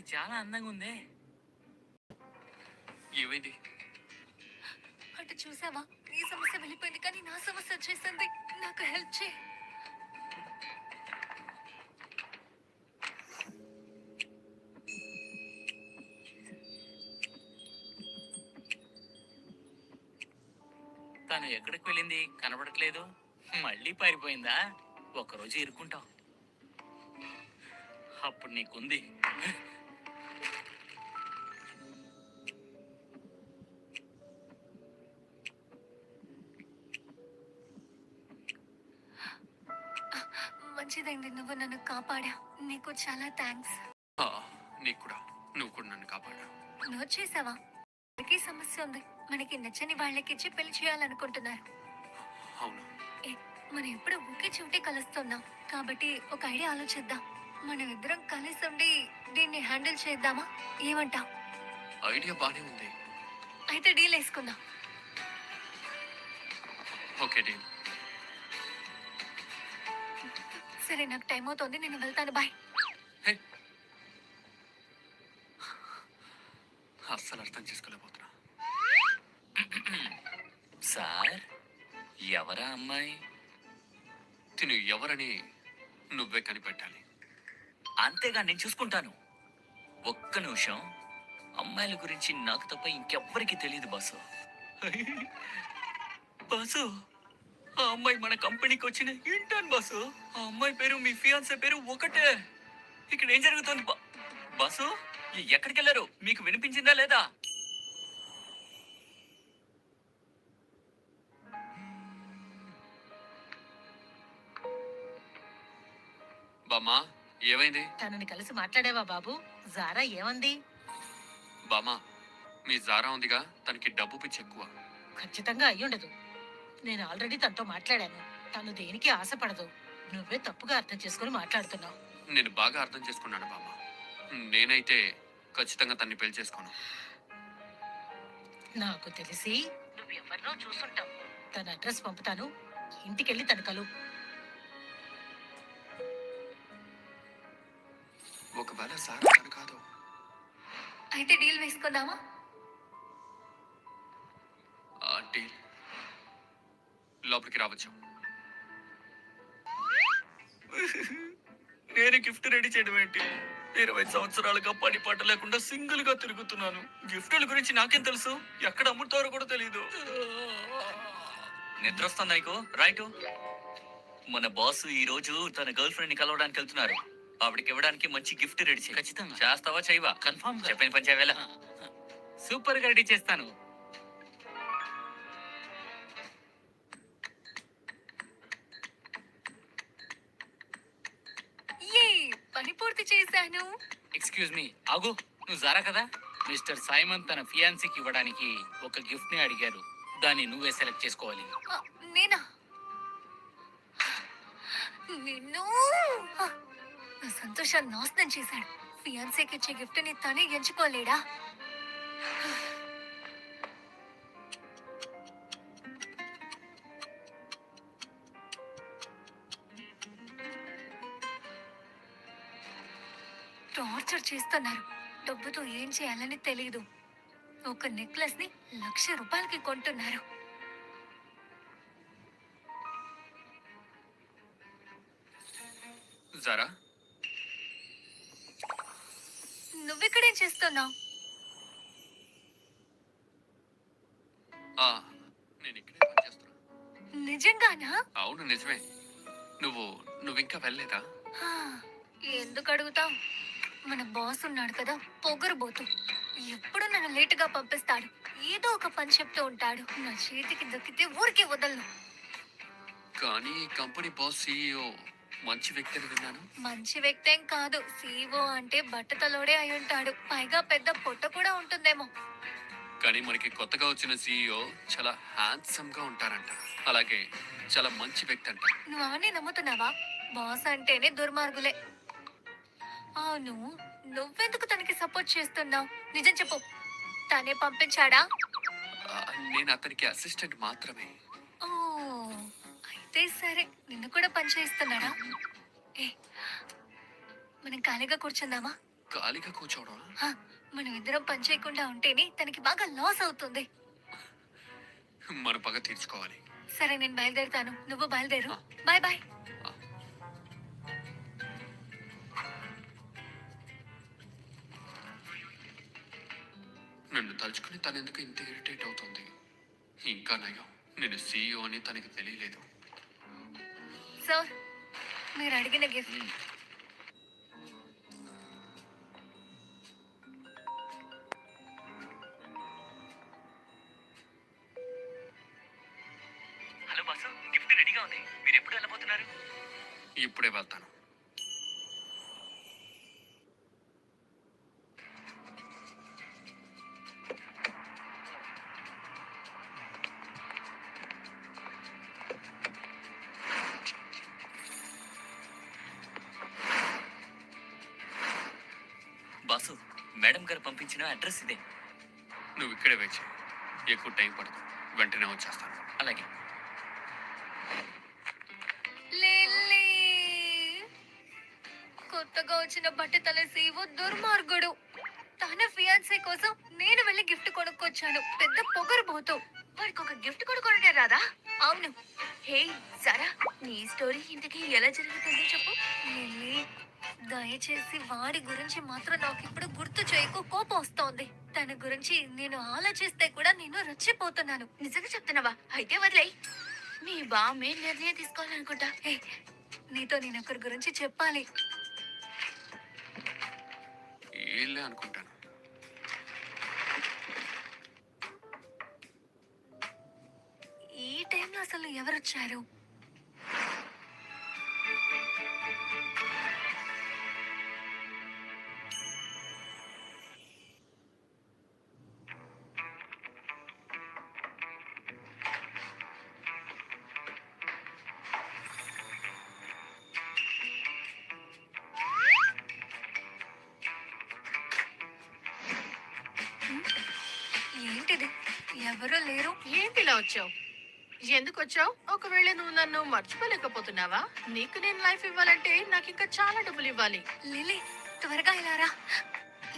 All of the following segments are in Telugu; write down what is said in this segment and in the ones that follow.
ఇది చాలా అందంగా ఉందే. ఏమైంది? అటు చూసావా? నీ సమస్య వెళ్ళిపోయింది కానీ నా సమస్య వచ్చేసింది. నాకు హెల్ప్ చేయి. తను ఎక్కడికి వెళ్ళింది కనబడట్లేదు. మళ్ళీ పారిపోయిందా? ఒకరోజు ఇరుక్కుంటావు అప్పుడు నీకుంది. మంచిదైంది నువ్వు నన్ను కాపాడా. నీకు చాలా థ్యాంక్స్ నీకు కూడా. నువ్వు కూడా నన్ను కాపాడు. నోట్ చేసావా? మనకి సమస్య ఉంది. మనకి నచ్చని వాళ్ళకి ఇచ్చి పెళ్ళి చేయాలనుకుంటున్నారు. అవును. మనం ఎప్పుడు ఒకే చోటే కలుస్తున్నాం. కాబట్టి ఒక ఐడియా ఆలోచిద్దాం. మనం ఇద్దరం కలిసి ఉండి దీన్ని హ్యాండిల్ చేద్దామా? ఏమంటావ్? ఐడియా బానే ఉంది. అయితే డీల్ వేసుకుందాం. Okay deal. సరే నాకు టైం అవుతుంది నేను వెళ్తాను. బాయ్ అస్సలు అర్థం చేసుకోలేకపోతున్నా. సార్ ఎవరా అమ్మాయి? తిను ఎవరని నువ్వే కనిపెట్టాలి. అంతేగా నేను చూసుకుంటాను. ఒక్క నిమిషం. అమ్మాయిల గురించి నాకు తప్ప ఇంకెవ్వరికి తెలియదు బాసు. బాసు. ఆ అమ్మాయి మన కంపెనీకి వచ్చిన ఇంటర్న్ బాసు. ఆ అమ్మాయి పేరు మీ ఫియాన్సే పేరు ఒకటే. ఇక్కడ ఏం జరుగుతుంది బాసు? ఎక్కడికి వెళ్ళారు? మీకు వినిపించిందా లేదా? బామ్మా ఏమైంది? తనని కలిసి మాట్లాడావా బాబు? జారా ఏమంది? బామ్మా మీ జారా ఉందిగా తనకి డబ్బు పిచ్చి ఎక్కువ ఖచ్చితంగా అయ్యుండదు. నేను ఆల్రెడీ తనతో మాట్లాడాను. తను దేనికి ఆశపడదు. నువ్వే తప్పుగా అర్థం చేసుకుని మాట్లాడుతున్నావు. నేను బాగా అర్థం చేసుకున్నాను బామ్మ. నేనైతే ఖచ్చితంగా తన్ని పెళ్ళి చేసుకోను. నాకు తెలిసి నువ్వు ఎవరినో చూసుంటావు తన అడ్రస్ పంపుతాను. ఇంటికెళ్ళి తన కలు. ఒకవేళ సారా తను కాదు. అయితే డీల్ వేసుకుందామా? లోపలికి రావచ్చు. నేను గిఫ్ట్ రెడీ చేయడం ఏంటి? ఇరవై సంవత్సరాలుగా పని పట్ట లేకుండా సింగిల్గా తిరుగుతున్నాను. గిఫ్టుల గురించి నాకేం తెలుసు? ఎక్కడ అమ్ముతారో కూడా తెలియదు నిద్ర వస్తుందా నీకు? రైట్. మన బాస్ ఈ రోజు తన గర్ల్ ఫ్రెండ్ని కలవడానికి వెళ్తున్నారు. ఆవిడకి ఇవ్వడానికి మంచి గిఫ్ట్ రెడీ చేయి. ఖచ్చితంగా. చేస్తావా చేయవా? కన్ఫర్మ్ చెప్పిన పని చేయవేలా సూపర్గా రెడీ చేస్తాను. పని పూర్తి చేశాను. ఎక్స్క్యూజ్ మీ ఆగు నువ్వు జారా కదా? మిస్టర్ సైమన్ తన ఫియాన్సీకి ఇవ్వడానికి ఒక గిఫ్ట్ని అడిగారు. దాన్ని నువ్వే సెలెక్ట్ చేసుకోవాలి. ఆ, నేనా? నిన్ను? నా సంతోషాన్ని నాశనం చేశాడు. ఫియాన్సీకి ఇచ్చే గిఫ్ట్ని తనే ఎంచుకోలేడా టార్చర్ చేస్తున్నారు. డబ్బుతో ఏం చేయాలని తెలియదు ఒక నెక్లెస్ని లక్ష రూపాయలకి కొంటున్నారు. జారా? నువ్విక్కడేం చేస్తున్నావు? నిజంగానా? అవును నిజమే. నువ్వు నువ్వు ఇంకా వెళ్ళలేదా? ఎందుకు అడుగుతావు మన బాస్ ఉన్నాడు కదా పొగరుబోతు. ఎప్పుడు నన్ను లేటుగా పంపిస్తాడు. ఏదో ఒక పని చెప్తూ ఉంటాడు. నా చేతికి దక్కితే ఊరికే వదలను. కానీ కంపెనీ బాస్ సీఈఓ మంచి వ్యక్తి అని విన్నాను. మంచి వ్యక్తేం కాదు. సీఓ అంటే బట్టతలోడే అయి ఉంటాడు. పైగా పెద్ద పొట్ట కూడా ఉంటుందేమో. కానీ మనకి కొత్తగా వచ్చిన సీఈఓ చాలా హ్యాండ్సమ్గా ఉంటారంట. అలాగే చాలా మంచి వ్యక్తి అంట. నువ్వు అవన్నీ నమ్ముతున్నావా? బాస్ అంటేనే దుర్మార్గులే. అవును నువ్వెందుకు తనకి సపోర్ట్ చేస్తున్నావు? నిజం చెప్పు. తనే పంపించాడా? ఆ, నేను అతనికి అసిస్టెంట్ మాత్రమే. ఓ అయితే సరే నిన్ను కూడా పని చేస్తున్నాడా ఏ మనం ఖాళీగా కూర్చుందామా? ఖాళీగా కూర్చోవడం? హ, మనం ఇద్దరం పని చేయకుండా ఉంటేనే తనకి బాగా లాస్ అవుతుంది. మన పగ తీర్చుకోవాలి. సరే నేను బయలుదేరుతాను. నువ్వు బయలుదేరు. బాయ్ బాయ్ నన్ను తలుచుకుని తను ఎందుకు ఇంత ఇరిటేట్ అవుతుంది? ఇంకా నయం. నేను సీఈఓ అని తనకి తెలియలేదు. సార్ మీరు అడిగిన గిఫ్ట్ హలో బాసు గిఫ్ట్ రెడీగా ఉంది. మీరు ఎప్పుడు వెళ్ళబోతున్నారు? ఇప్పుడే వెళ్తాను. అడ్రస్ ఇదే. నువ్వు ఇక్కడే వచ్చి ఎక్కువ టైం పడదు. వెంటనే వచ్చేస్తాను. అలాగే. లిల్లీ! కొత్తగా వచ్చిన బట్టతల సీవు దుర్మార్గుడు. తన ఫియాన్సీ కోసం నేను వెళ్ళి గిఫ్ట్ కొనుక్కొచ్చాను. పెద్ద పొగరుబోతు వాడికి ఒక గిఫ్ట్ కొనుక్కోవడం రాదా? అవును. హే సరా నీ స్టోరీ ఇంతకీ ఎలా జరుగుతుందో చెప్పు? లిల్లీ దయచేసి వాడి గురించి మాత్రం నాకు ఇప్పుడు గుర్తు చేయకు. కోపం వస్తోంది. తన గురించి నేను ఆలోచిస్తే కూడా నేను రెచ్చిపోతున్నాను. నిజంగా చెప్తున్నావా? అయితే వదిలేయ్. మీ బామ్మే నిర్ణయం తీసుకోవాలనుకుంటా. ఏ, నీతో నేను ఒకరి గురించి చెప్పాలి. వీళ్ళే అనుకుంటాను. ఈ టైంలో అసలు ఎవరొచ్చారు? ఏంటి ఇలా వచ్చావు? ఎందుకు వచ్చావు? ఒకవేళ నువ్వు నన్ను మర్చిపోలేకపోతున్నావా? నీకు నేను లైఫ్ ఇవ్వాలంటే నాకు ఇంకా చాలా డబ్బులు ఇవ్వాలి. లిలీ త్వరగా ఇలా రా.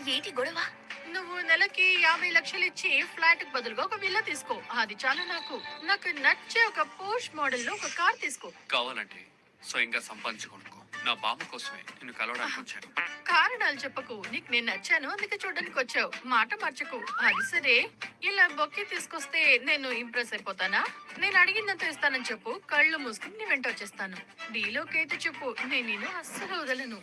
ఏంటి గొడవ? నువ్వు నెలకి యాభై లక్షలు ఇచ్చి ఫ్లాట్కి బదులుగా ఒక విల్లా తీసుకో. అది చాలు నాకు. నాకు నచ్చే ఒక పోష్ మోడల్లో ఒక కార్ తీసుకో. కావాలంటే స్వయంగా సంపాదించుకోనుకో నా బామ్మ కోసమే నిన్ను కలవడానికి వచ్చాను. కారణాలు చెప్పకు. నీకు నేను నచ్చాను అందుకే చూడడానికి వచ్చావు. మాట మార్చకు. అది సరే. ఇలా బొక్కే తీసుకొస్తే నేను ఇంప్రెస్ అయిపోతానా? నేను అడిగిందంత ఇస్తానని చెప్పు. కళ్ళు మూసుకుని నీ వెంట వచ్చేస్తాను. డీలోకి అయితే చెప్పు. నేను నిన్ను అస్సలు వదలను.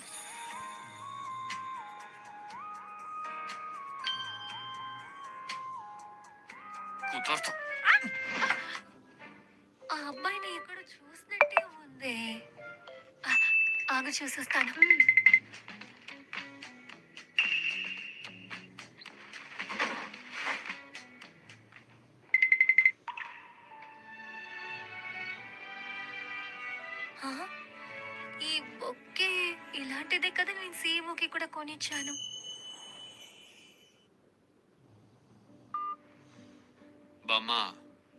ఆ అబ్బాయిని ఎక్కడ చూసినట్టే ఉంది. ఆగు చూసొస్తాను. ఈ బొక్కే ఇలాంటిదే కదా నేను సీఎంకి కూడా కొనిచ్చాను. బామ్మ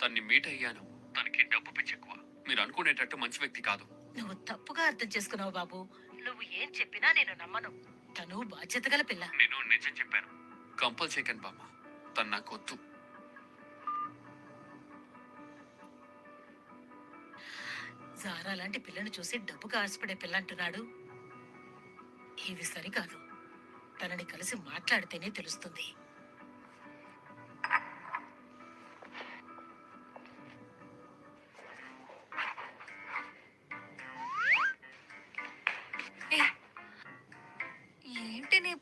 తన్ని మీట్ అయ్యాను. తనకి డబ్బు పిచ్చెక్కువ. మీరు అనుకునేటట్టు మంచి వ్యక్తి కాదు. నువ్వు తప్పుగా అర్థం చేసుకున్నావు బాబు. నువ్వు ఏం చెప్పినా నేను నమ్మను. తను బాధ్యత గల పిల్ల. నేను నిజం చెప్పాను. కంపల్ చేయకండి బామ్మ తను నాకు వద్దు. జారా లాంటి పిల్లని చూసి డబ్బుకు ఆశపడే పిల్ల అంటున్నాడు. ఇది సరికాదు. తనని కలిసి మాట్లాడితేనే తెలుస్తుంది.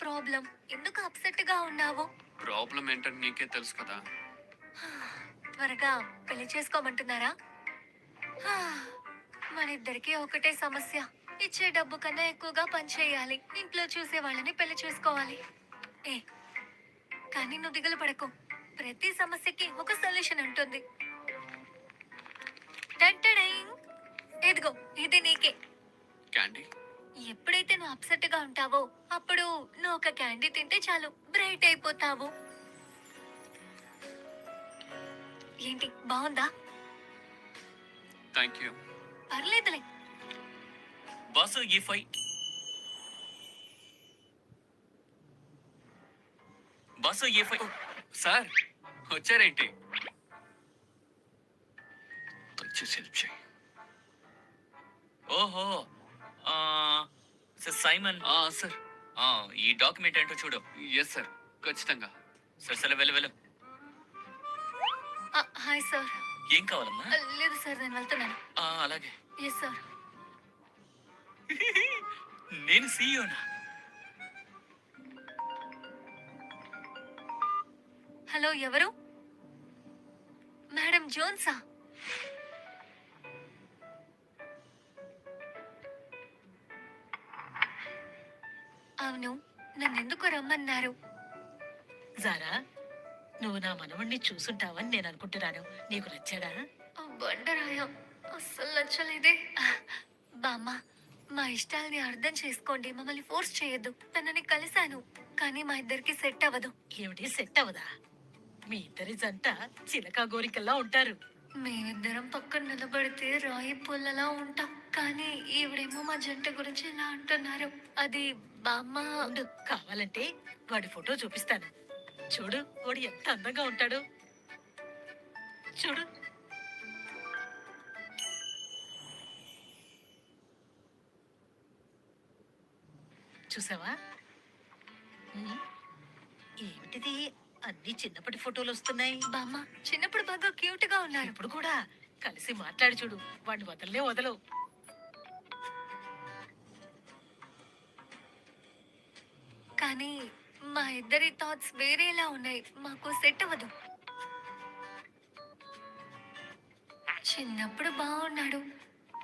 ప్రాబ్లం ఎందుకు అప్సెట్గా ఉన్నావు? ప్రాబ్లం ఏంటని నీకే తెలుసు కదా. త్వరగా పెళ్ళి చేసుకోమంటున్నారా? మన ఇద్దరికి ఒకటే సమస్య. ఇచ్చే డబ్బు కన్నా ఎక్కువగా పని చేయాలి. ఇంట్లో చూసే వాళ్ళని పెళ్ళి చేసుకోవాలి. ఏ కానీ నువ్వు దిగులు పడకు. ప్రతి సమస్యకి ఒక సొల్యూషన్ ఉంటుంది. ఇదిగో ఇది నీకే. క్యాండీ ఎప్పుడైతే నువ్వు అప్సెట్గా ఉంటావో అప్పుడు నువ్వు ఒక క్యాండీ తింటే చాలు బ్రైట్ అయిపోతావు. ఏంటి బాగుందా? థ్యాంక్ యూ పర్లేదులే. బాసు ఈ ఫై బాస్ ఏ ఫై సార్ వచ్చారేంటి? help చేయి. ఓహో సార్ సైమన్. ఆ, సార్. ఆ, ఈ డాక్యుమెంట్ ఏంటో చూడు. ఎస్ సార్ ఖచ్చితంగా. సరే సరే వెళ్ళు వెళ్ళు. ఆ, హాయ్ సార్. ఏం కావాలమ్మా? లేదు సార్ నేను వెళ్తున్నాను. ఆ, అలాగే. Yes sir. నేను సీఈఓనా హలో ఎవరు? మేడం జోన్సా? అవును. నన్ను ఎందుకు రమ్మన్నారు? జారా నువ్వు నా మనవణ్ణి చూసుంటావని నేను అనుకుంటున్నాను. నీకు నచ్చాడా? బండరాయం అస్సలు నచ్చలేదే. బామ్మ మా ఇష్టాల్ని అర్థం చేసుకోండి. మమ్మల్ని ఫోర్స్ చేయొద్దు. తనని కలిశాను కానీ మా ఇద్దరికి సెట్ అవ్వదు. ఏమిటి? సెట్ అవదా మీ ఇద్దరి జంట చిలకా గోరికల్లా ఉంటారు. మేమిద్దరం పక్కన నిలబడితే రాయి పుల్లలా ఉంటాం. కానీ ఈవిడేమో మా జంట గురించి ఇలా అంటున్నారు. అది బామ్మ ఉండు కావాలంటే వాడి ఫోటో చూపిస్తాను. చూడు వాడు ఎంత అందంగా ఉంటాడు. చూడు. చూసావా? ఉమ్, ఏమిటిది అన్ని చిన్నప్పటి ఫోటోలు వస్తున్నాయి. బామ్మ చిన్నప్పుడు బాగా క్యూట్గా ఉన్నారు. ఇప్పుడు కూడా కలిసి మాట్లాడి చూడు వాడిని వదలనే వదలవు. కానీ మా ఇద్దరి థాట్స్ వేరేలా ఉన్నాయి. మాకు సెట్ అవ్వదు. చిన్నప్పుడు బాగున్నాడు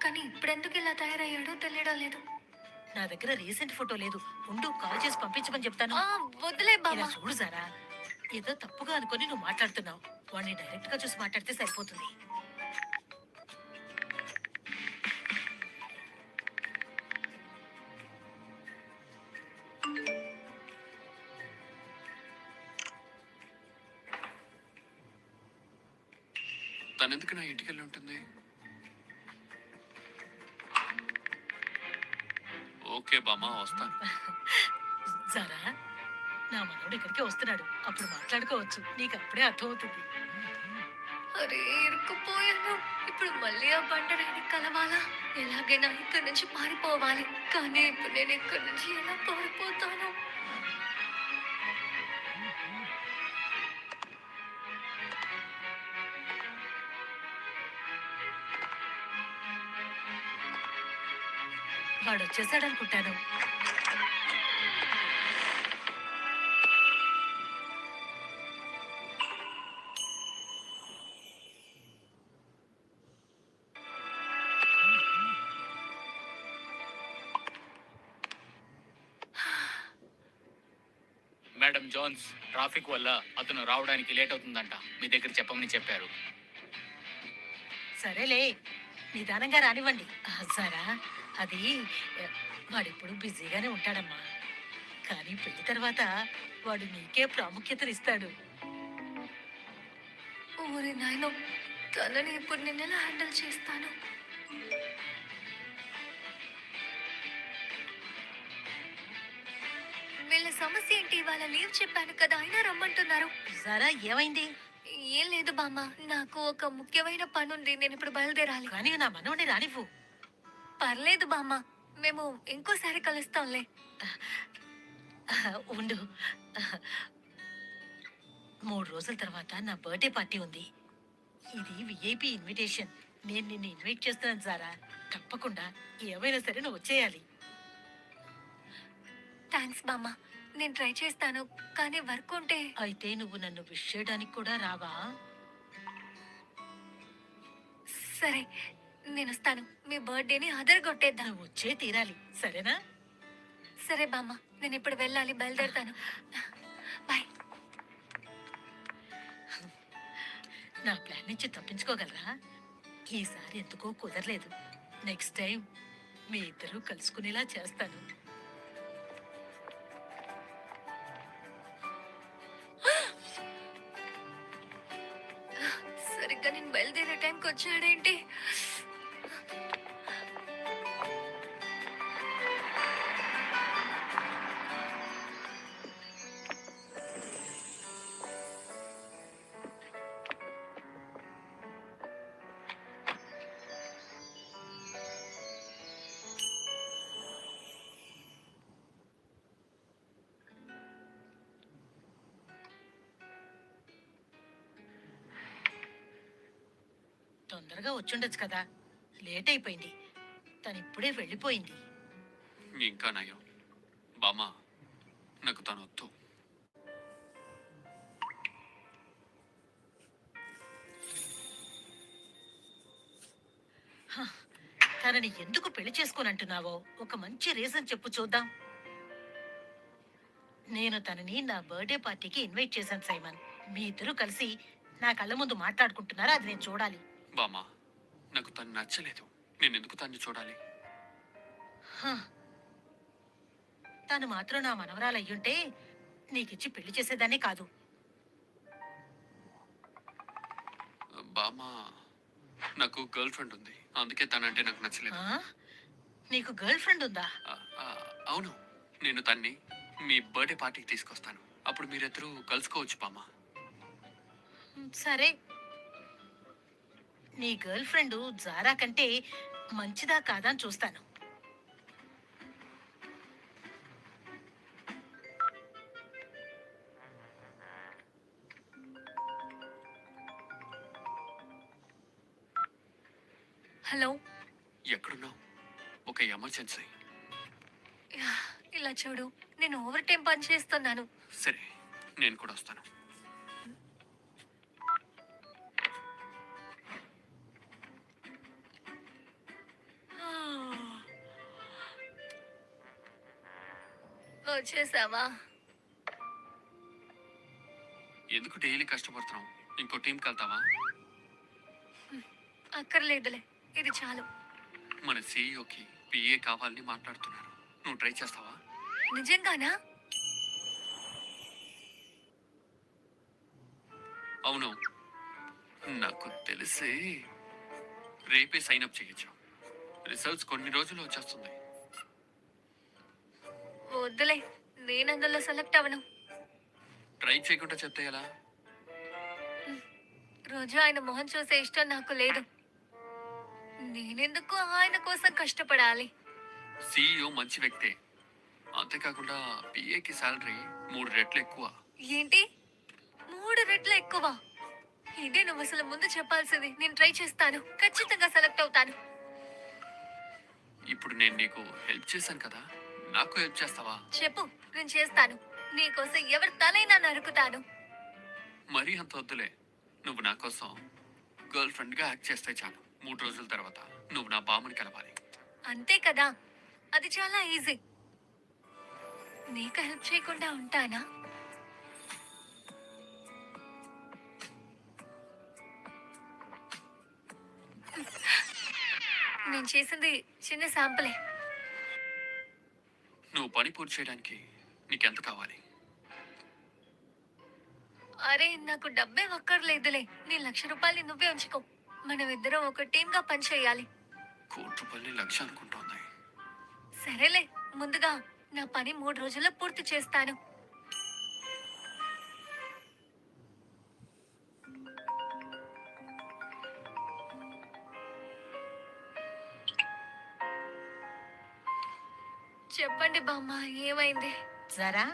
కానీ ఇప్పుడెందుకు ఇలా తయారయ్యాడో తెలియడం లేదు. నా దగ్గర రీసెంట్ ఫోటో లేదు. ఉండు కాల్ చేసి పంపించమని చెప్తాను. ఆ, వదిలే బామ్మ. ఇలా చూడు సారా ఏదో తప్పుగా అనుకొని నువ్వు మాట్లాడుతున్నావు. వాడిని డైరెక్ట్గా చూసి మాట్లాడితే సరిపోతుంది. తను ఎందుకు నా ఇంటికి వెళ్ళి ఉంటుంది? ఓకే బామ్మ వస్తాను. సారా నా మనవడు ఇక్కడికే వస్తున్నాడు. అప్పుడు మాట్లాడుకోవచ్చు. నీకు అప్పుడే అర్థమవుతుంది. అరే ఇరుక్కుపోయాను. ఇప్పుడు మళ్ళీ ఆ బండరాయిని కలవాలా? ఎలాగైనా ఇక్కడి నుంచి పారిపోవాలి కానీ ఇప్పుడు నేను ఇక్కడి నుంచి ఎలా పారిపోతాను? వాడు వచ్చేసాడు ట్రాఫిక్ వల్ల అతను రావడానికి లేట్ అవుతుందంట. మీ దగ్గర చెప్పమని చెప్పారు. సరేలే నిదానంగా రానివ్వండి. ఆ, సారా అది వాడిప్పుడు బిజీగానే ఉంటాడమ్మా. కానీ పెళ్ళి తర్వాత వాడు నీకే ప్రాముఖ్యతనిస్తాడు. ఊరి నాయన తనని ఇప్పుడు నేను ఎలా హ్యాండిల్ చేస్తాను? వీళ్ళ సమస్య ఏంటి? ఇవాళ లీవ్ చెప్పాను కదా అయినా రమ్మంటున్నారు. సారా ఏమైంది? ఏం లేదు బామ్మ నాకు ఒక ముఖ్యమైన పని ఉంది నేను ఇప్పుడు బయలుదేరాలి. కానీ నా మనవడిని రానివ్వు. పర్లేదు బామ్మ మేము ఇంకోసారి కలుస్తాంలే. ఉండు. మూడు రోజుల తర్వాత నా బర్త్డే పార్టీ ఉంది. ఇది విఐపి ఇన్విటేషన్ నేను నిన్ను ఇన్వైట్ చేస్తున్నాను సారా. తప్పకుండా ఏమైనా సరే నువ్వు వచ్చేయాలి. థ్యాంక్స్ బామ్మ. నేను ట్రై చేస్తాను కానీ వర్క్ ఉంటే. అయితే నువ్వు నన్ను విష్ చేయడానికి కూడా రావా? సరే నేను వస్తాను. మీ బర్త్డేని అదరగొట్టేద్దాం నువ్వు వచ్చే తీరాలి సరేనా? సరే బామ్మ నేను ఇప్పుడు వెళ్ళాలి బయలుదేరుతాను. బాయ్ నా ప్లాన్ నుంచి తప్పించుకోగలరా? ఈసారి ఎందుకో కుదరలేదు. నెక్స్ట్ టైం మీ ఇద్దరు కలుసుకునేలా చేస్తాను. నేను బయలుదేరే టైంకి వచ్చాడేంటి? వచ్చుండొచ్చు కదా. లేట్ అయిపోయింది. తను ఇప్పుడే వెళ్ళిపోయింది. ఇంకా నయం. బామ్మ నాకు తను వద్దు. తనని ఎందుకు పెళ్ళి చేసుకోనంటున్నావో ఒక మంచి రీజన్ చెప్పు చూద్దాం. నేను తనని నా బర్త్డే పార్టీకి ఇన్వైట్ చేశాను సైమన్. మీ ఇద్దరు కలిసి నా కళ్ళ ముందు మాట్లాడుకుంటున్నారా అది నేను చూడాలి. బామ్మ నాకు తను నచ్చలేదు. నేను ఎందుకు తన్ని చూడాలి. తను మాత్రం నా మనవరాలు అయ్యుంటే నీకిచ్చి పెళ్ళి చేసేదాన్ని కాదు. బామ్మ నాకు గర్ల్ ఫ్రెండ్ ఉంది. అందుకే తనంటే నాకు నచ్చలేదు. ఆ? నీకు గర్ల్ ఫ్రెండ్ ఉందా? ఆ, ఆ, అవును. నేను తన్ని మీ బర్త్డే పార్టీకి తీసుకొస్తాను. అప్పుడు మీరిద్దరూ కలుసుకోవచ్చు బామ్మ. సరే. నీ గర్ల్ ఫ్రెండ్ జారా కంటే మంచిదా కాదా అని చూస్తాను. హలో. ఎక్కడున్నావు? ఒక ఎమర్జెన్సీ. ఇలా చూడు నేను ఓవర్ టైం పని చేస్తున్నాను. సరే నేను కూడా వస్తాను. వచ్చేసావా ఎందుకు డైలీ కష్టపడుతున్నావు? ఇంకో టీంకి వెళ్తావా అక్కర్లేదులే ఇది చాలు. మన సీఈఓకి పిఏ కావాలని మాట్లాడుతున్నారు. నువ్వు ట్రై చేస్తావా? నిజంగానా? అవును. నాకు తెలిసి రేపే సైన్ అప్ చేయొచ్చు. రిజల్ట్స్ కొన్ని రోజులు వచ్చేస్తుంది వద్దులే నేను అందులో సెలెక్ట్ అవ్వను. ట్రై చేయకుండా చెప్తే ఎలా? రోజు ఆయన మొహం చూసే ఇష్టం నాకు లేదు. నేనెందుకు ఆయన కోసం కష్టపడాలి? సీఈఓ మంచి వ్యక్తే. అంతేకాకుండా పిఏకి శాలరీ మూడు రెట్లు ఎక్కువ. ఏంటి? మూడు రెట్లు ఎక్కువ. ఇదే నువ్వు అసలు ముందు చెప్పాల్సింది? నేను ట్రై చేస్తాను. ఖచ్చితంగా సెలెక్ట్ అవుతాను. ఇప్పుడు నేను నీకు హెల్ప్ చేశాను కదా? నాకు హెల్ప్ చేస్తావా? చెప్పు నేను చేస్తాను. నీకోసం ఎవరి తలైనా నరుకుతాను. మరీ అంత వద్దులే. నువ్వు నా కోసం గర్ల్ ఫ్రెండ్గా యాక్ట్ చేస్తే చాలు. మూడు రోజుల తర్వాత నువ్వు నా బామ్మని కలవాలి. అంతే కదా. అది చాలా ఈజీ. నీకు హెల్ప్ చేయకుండా ఉంటానా? నేను చేసింది చిన్న శాంపులే. నువ్వు పని పూర్తి చేయడానికి నీకెంత కావాలి? అరే నాకు డబ్బే ఒక్కర్లేదులే. నీ లక్ష రూపాయలు నువ్వే ఉంచుకో. మనం ఇద్దరం ఒక టీమ్గా పని చేయాలి కోటి రూపాయలని లక్ష అనుకుంటోంది. సరేలే ముందుగా నా పని మూడు రోజుల్లో పూర్తి చేస్తాను. బామ్మ ఏమైంది? జరా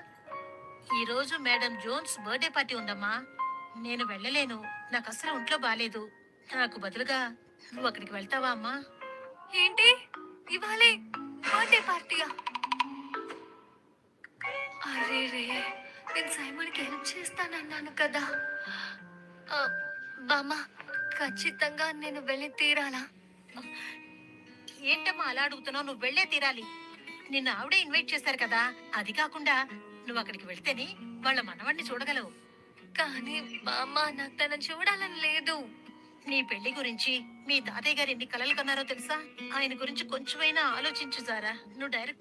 ఈ రోజు మేడం జోన్స్ బర్త్డే పార్టీ ఉందమ్మా. నేను వెళ్ళలేను. నాకు అసలు ఒంట్లో బాలేదు. నాకు బదులుగా నువ్వు అక్కడికి వెళ్తావా అమ్మా? ఏంటి? ఇవాళే బర్త్డే పార్టీయా? అరే రే నేను సైమన్కి హెల్ప్ చేస్తానన్నాను కదా. బామ్మ ఖచ్చితంగా నేను వెళ్ళి తీరాలా? ఏంటమ్మా అలా అడుగుతున్నావు? నువ్వు వెళ్ళే తీరాలి. నిన్న ఆవిడే ఇన్వైట్ చేశారు కదా. అది కాకుండా నువ్వు అక్కడికి వెళ్తేనే వాళ్ళ మనవణ్ణి చూడగలవు. కానీ బామ్మ నాకు తనని చూడాలని లేదు. నీ పెళ్ళి గురించి మీ తాతయ్య గారు ఎన్ని కలలు కన్నారో తెలుసా? ఆయన గురించి కొంచెమైనా ఆలోచించు సారా. నువ్వు డైరెక్ట్